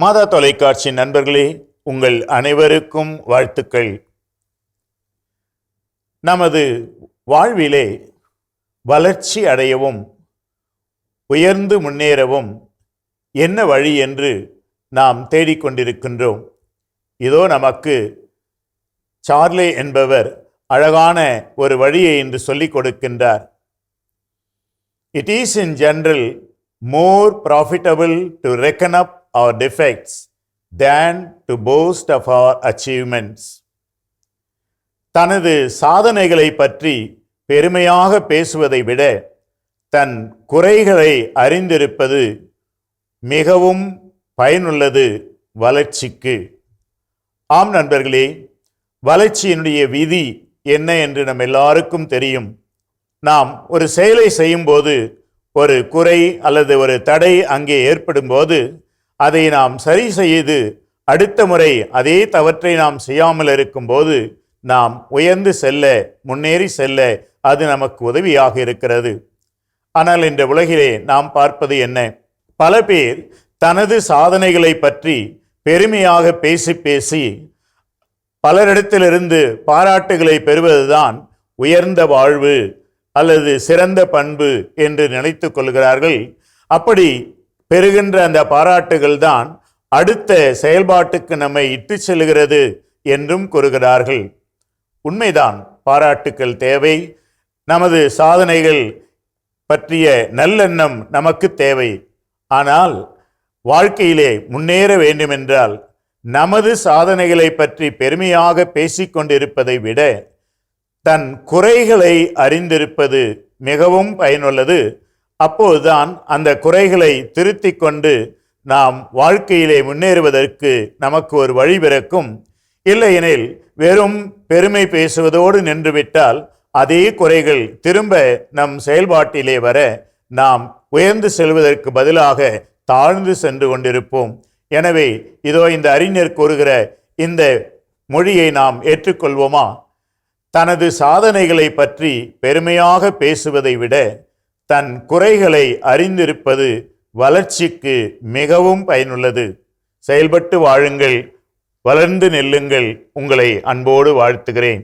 மாதா தொலைக்காட்சி நண்பர்களே உங்கள் அனைவருக்கும் வாழ்த்துக்கள். நமது வாழ்விலே வளர்ச்சி அடையவும் உயர்ந்து முன்னேறவும் என்ன வழி என்று நாம் தேடிக்கொண்டிருக்கின்றோம் இதோ நமக்கு சார்லே என்பவர் அழகான ஒரு வழியை இன்று சொல்லிக் கொடுக்கின்றார். It is in general more profitable to reckon up our defects than to boast of our achievements. தனது சாதனைகளை பற்றி பெருமையாக பேசுவதை விட தன் குறைகளை அறிந்திருப்பது மிகவும் பயனுள்ளது வளர்ச்சிக்கு ஆம் நண்பர்களே வளர்ச்சியினுடைய விதி என்ன என்று நம் எல்லாருக்கும் தெரியும் நாம் ஒரு செயலை செய்யும்போது ஒரு குறை அல்லது ஒரு தடை அங்கே ஏற்படும்போது அதை நாம் சரி செய்து அடுத்த முறை அதே தவற்றை நாம் செய்யாமல் இருக்கும்போது நாம் உயர்ந்து செல்ல முன்னேறி செல்ல அது நமக்கு உதவியாக இருக்கிறது. ஆனால் இந்த உலகிலே நாம் பார்ப்பது என்ன? பல பேர் தனது சாதனைகளை பற்றி பெருமையாக பேசி பேசி பலரிடத்திலிருந்து பாராட்டுகளை பெறுவதுதான் உயர்ந்த வாழ்வு அல்லது சிறந்த பண்பு என்று நினைத்து கொள்கிறார்கள். அப்படி பெறுகின்ற அந்த பாராட்டுகள் தான் அடுத்த செயல்பாட்டுக்கு நம்மை இட்டு செல்கிறது என்றும் கூறுகிறார்கள். உண்மைதான் பாராட்டுக்கள் தேவை. நமது சாதனைகள் பற்றிய நல்லெண்ணம் நமக்கு தேவை. ஆனால் வாழ்க்கையிலே முன்னேற வேண்டுமென்றால் நமது சாதனைகளை பற்றி பெருமையாக பேசிக்கொண்டிருப்பதை விட தன் குறைகளை அறிந்திருப்பது மிகவும் பயனுள்ளது. அப்போதுதான் அந்த குறைகளை திருத்தி கொண்டு நாம் வாழ்க்கையிலே முன்னேறுவதற்கு நமக்கு ஒரு வழி பிறக்கும். இல்லையெனில் வெறும் பெருமை பேசுவதோடு நின்றுவிட்டால் அதே குறைகள் திரும்ப நம் செயல்பாட்டிலே வர நாம் உயர்ந்து செல்வதற்கு பதிலாக தாழ்ந்து சென்று கொண்டிருப்போம். எனவே இதோ இந்த அறிஞர் கூறுகிற இந்த மொழியை நாம் ஏற்றுக்கொள்வோமா? தனது சாதனைகளை பற்றி பெருமையாக பேசுவதை விட தன் குறைகளை அறிந்திருப்பது வளர்ச்சிக்கு மிகவும் பயனுள்ளது. செயல்பட்டு வாழுங்கள் வளர்ந்து நெல்லுங்கள். உங்களை அன்போடு வாழ்த்துகிறேன்.